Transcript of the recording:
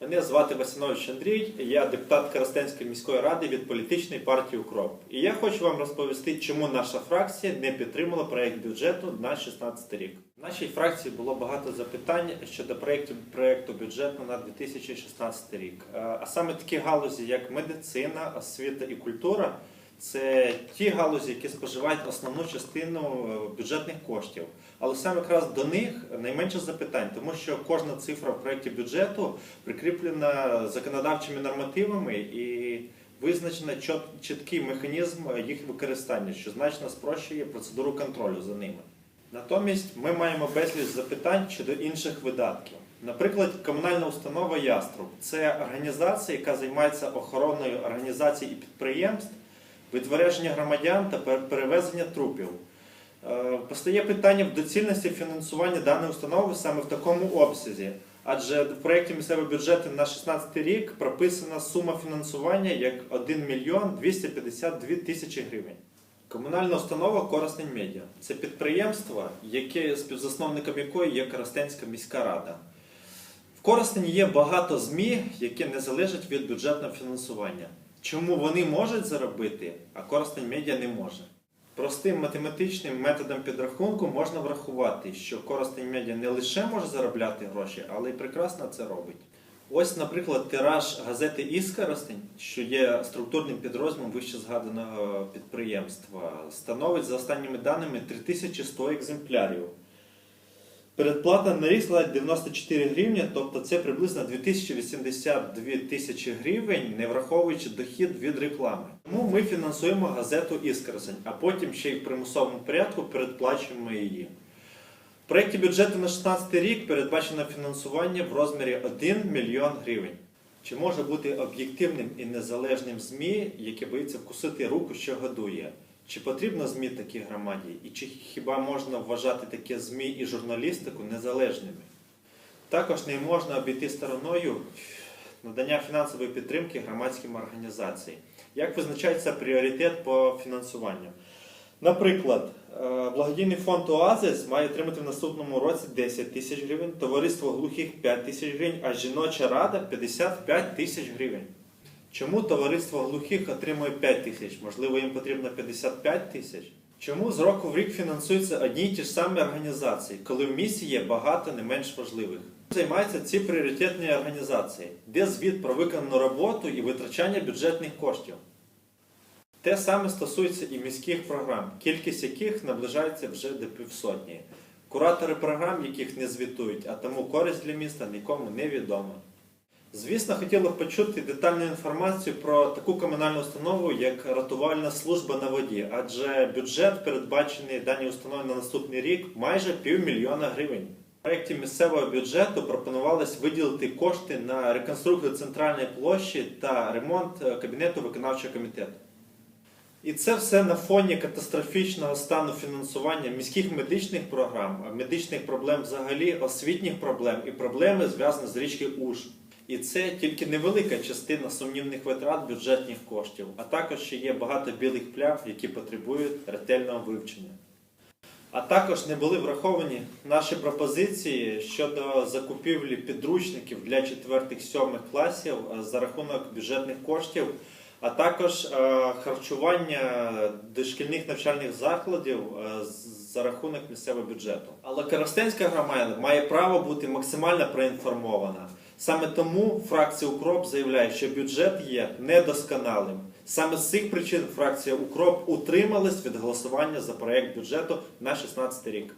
Мене звати Васинович Андрій, я депутат Коростенської міської ради від політичної партії Укроп. І я хочу вам розповісти, чому наша фракція не підтримала проєкт бюджету на 2016 рік. В нашій фракції було багато запитань щодо проєкту, проєкту бюджету на 2016 рік. А саме такі галузі, як медицина, освіта і культура, це ті галузі, які споживають основну частину е, бюджетних коштів. Але саме якраз до них найменше запитань, тому що кожна цифра в проєкті бюджету прикріплена законодавчими нормативами і визначено чіткий механізм їх використання, що значно спрощує процедуру контролю за ними. Натомість ми маємо безліч запитань щодо інших видатків. Наприклад, комунальна установа Яструб це організація, яка займається охороною організацій і підприємств, відтвердження громадян та перевезення трупів. Е, Постає питання в доцільності фінансування даної установи саме в такому обсязі, адже в проєкті місцевого бюджету на 2016 рік прописана сума фінансування як 1 мільйон 252 тисячі гривень. Комунальна установа Коростень Медіа це підприємство, яке співзасновником якої є Коростенська міська рада. В Коростені є багато ЗМІ, які не залежать від бюджетного фінансування. Чому вони можуть заробити, а Коростень Медіа не може? Простим математичним методом підрахунку можна врахувати, що Коростень Медіа не лише може заробляти гроші, але й прекрасно це робить. Ось, наприклад, тираж газети «Іскоростень», що є структурним підрозділом вище згаданого підприємства, становить за останніми даними 3100 екземплярів. Передплата на рік складає 94 гривні, тобто це приблизно 2082 тисячі гривень, не враховуючи дохід від реклами. Тому ми фінансуємо газету «Іскоростень», а потім ще й в примусовому порядку передплачуємо її. В проєкті бюджету на 2016 рік передбачено фінансування в розмірі 1 мільйон гривень. Чи може бути об'єктивним і незалежним ЗМІ, яке боїться вкусити руку, що годує? Чи потрібно ЗМІ такій громаді? І чи хіба можна вважати таке ЗМІ і журналістику незалежними? Також не можна обійти стороною надання фінансової підтримки громадським організаціям. Як визначається пріоритет по фінансуванню? Наприклад, е, благодійний фонд Оазис має отримати в наступному році 10 тисяч гривень, товариство глухих 5 тисяч гривень, а жіноча рада 55 тисяч гривень. Чому товариство глухих отримує 5 тисяч? Можливо, їм потрібно 55 тисяч? Чому з року в рік фінансуються одні й ті ж самі організації, коли в місті є багато не менш важливих? Займаються ці пріоритетні організації, де звіт про виконану роботу і витрачання бюджетних коштів. Те саме стосується і міських програм, кількість яких наближається вже до півсотні. Куратори програм, яких не звітують, а тому користь для міста нікому не відома. Звісно, хотіло б почути детальну інформацію про таку комунальну установу, як рятувальна служба на воді, адже бюджет, передбачений даній установі на наступний рік, майже півмільйона гривень. В проєкті місцевого бюджету пропонувалось виділити кошти на реконструкцію центральної площі та ремонт е, кабінету виконавчого комітету. І це все на фоні катастрофічного стану фінансування міських медичних програм, медичних проблем взагалі, освітніх проблем і проблеми зв'язані з річки Уж. І це тільки невелика частина сумнівних витрат бюджетних коштів, а також ще є багато білих плям, які потребують ретельного вивчення. А також не були враховані наші пропозиції щодо закупівлі підручників для 4-7 класів е, за рахунок бюджетних коштів, а також е, харчування дошкільних навчальних закладів е, за рахунок місцевого бюджету. Але Коростенська громада має право бути максимально проінформована. Саме тому фракція Укроп заявляє, що бюджет є недосконалим. Саме з цих причин фракція Укроп утрималась від голосування за проект бюджету на 2016 рік.